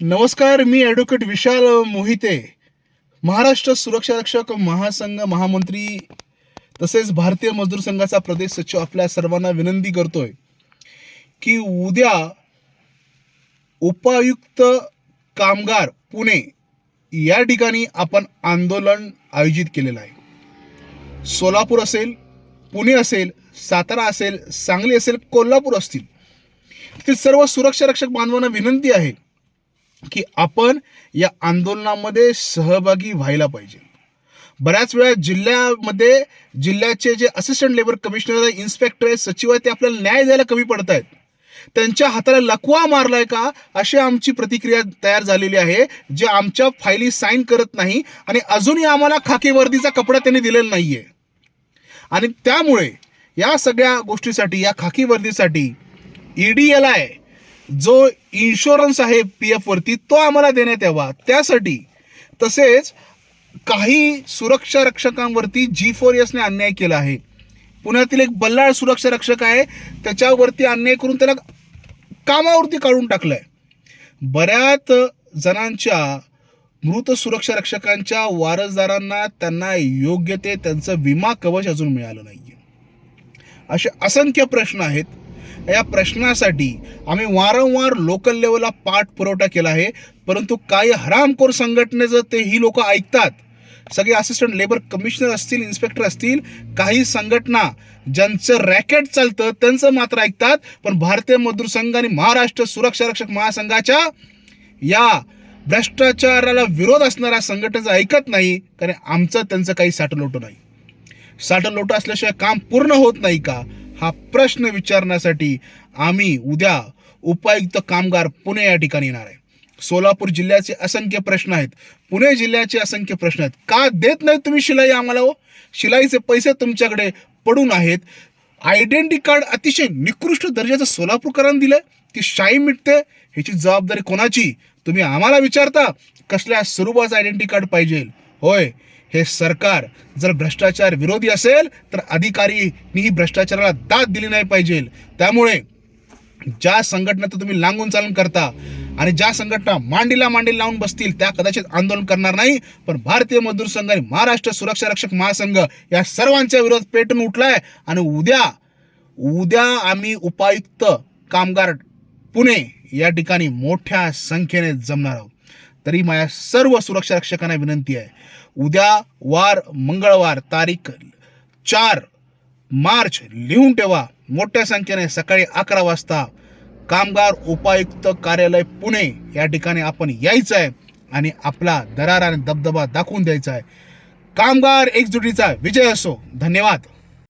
नमस्कार मी ॲडव्होकेट विशाल मोहिते महाराष्ट्र सुरक्षा रक्षक महासंघ महामंत्री तसेच भारतीय मजदूर संघाचा प्रदेश सचिव आपल्या सर्वांना विनंती करतोय की उद्या उपायुक्त कामगार पुणे या ठिकाणी आपण आंदोलन आयोजित केलेलं आहे. सोलापूर असेल पुणे असेल सातारा असेल सांगली असेल कोल्हापूर असतील. ते सर्व सुरक्षा रक्षक बांधवांना विनंती आहे की आपण या आंदोलनामध्ये सहभागी व्हायला पाहिजे. बऱ्याच वेळा जिल्ह्यामध्ये जिल्ह्याचे जे असिस्टंट लेबर कमिशनर आहे इन्स्पेक्टर आहे सचिव आहे ते आपल्याला न्याय द्यायला कमी पडत आहेत. त्यांच्या हाताला लकवा मारलाय का अशी आमची प्रतिक्रिया तयार झालेली आहे जे आमच्या फायली साईन करत नाही आणि अजूनही आम्हाला खाकी वर्दीचा कपडा त्यांनी दिलेला नाही आहे आणि त्यामुळे या सगळ्या गोष्टीसाठी या खाकी वर्दीसाठी E ईडी एल आय जो इन्शुरन्स आहे पी एफ वरती तो आम्हाला देण्यात यावा. त्यासाठी तसेच काही सुरक्षा रक्षकांवरती जी फोर एसने अन्याय केला आहे. पुण्यातील एक बल्लाळ सुरक्षा रक्षक आहे त्याच्यावरती अन्याय करून त्याला कामावरती काढून टाकलंय. बऱ्याच जणांच्या मृत सुरक्षा रक्षकांच्या वारसदारांना त्यांना योग्य ते त्यांचं विमा कवच अजून मिळालं नाहीये. असे असंख्य प्रश्न आहेत. या प्रश्नासाठी आम्ही वारंवार लोकल लेवलला पाठपुरवठा केला आहे. परंतु काही हरामखोर संघटनेचं ते ही लोक ऐकतात. सगळे असिस्टंट लेबर कमिशनर असतील इन्स्पेक्टर असतील काही संघटना ज्यांचं रॅकेट चालतं त्यांचं मात्र ऐकतात. पण भारतीय मजदूर संघ आणि महाराष्ट्र सुरक्षा रक्षक महासंघाच्या या भ्रष्टाचाराला विरोध असणाऱ्या संघटनेचं ऐकत नाही. कारण आमचं त्यांचं काही साठलोटं नाही. साठलोटं असल्याशिवाय काम पूर्ण होत नाही का? हा प्रश्न विचारण्यासाठी आम्ही उद्या उपायुक्त कामगार पुणे या ठिकाणी येणार आहे. सोलापूर जिल्ह्याचे असंख्य प्रश्न आहेत. पुणे जिल्ह्याचे असंख्य प्रश्न आहेत. का देत नाही तुम्ही शिलाई आम्हाला हो? शिलाईचे पैसे तुमच्याकडे पडून आहेत. आयडेंटिटी कार्ड अतिशय निकृष्ट दर्जाचं सोलापूरकरांना दिलं ती शाई मिटते. ह्याची जबाबदारी कोणाची? तुम्ही आम्हाला विचारता. कसल्या स्वरूपाचं आयडेंटिटी कार्ड पाहिजे? होय. हे सरकार जर भ्रष्टाचार विरोधी असेल तर अधिकारीनी भ्रष्टाचाराला दाद दिली नाही पाहिजे. त्यामुळे ज्या संघटनेचं तुम्ही लांगून चालून करता आणि ज्या संघटना मांडीला मांडी लावून बसतील त्या कदाचित आंदोलन करणार नाही. पण भारतीय मजदूर संघ आणि महाराष्ट्र सुरक्षा रक्षक महासंघ या सर्वांच्या विरोध पेटून उठलाय आणि उद्या उद्या आम्ही उपायुक्त कामगार पुणे या ठिकाणी मोठ्या संख्येने जमणार आहोत. तरी माझ्या सर्व सुरक्षा रक्षकांना विनंती आहे उद्या वार मंगळवार तारीख चार मार्च. लिहून ठेवा. मोठ्या संख्येने सकाळी अकरा वाजता कामगार उपायुक्त कार्यालय पुणे या ठिकाणी आपण यायचं आहे आणि आपला दरार आणि दबदबा दाखवून द्यायचा आहे कामगार एकजुटीचा विजय असो. धन्यवाद.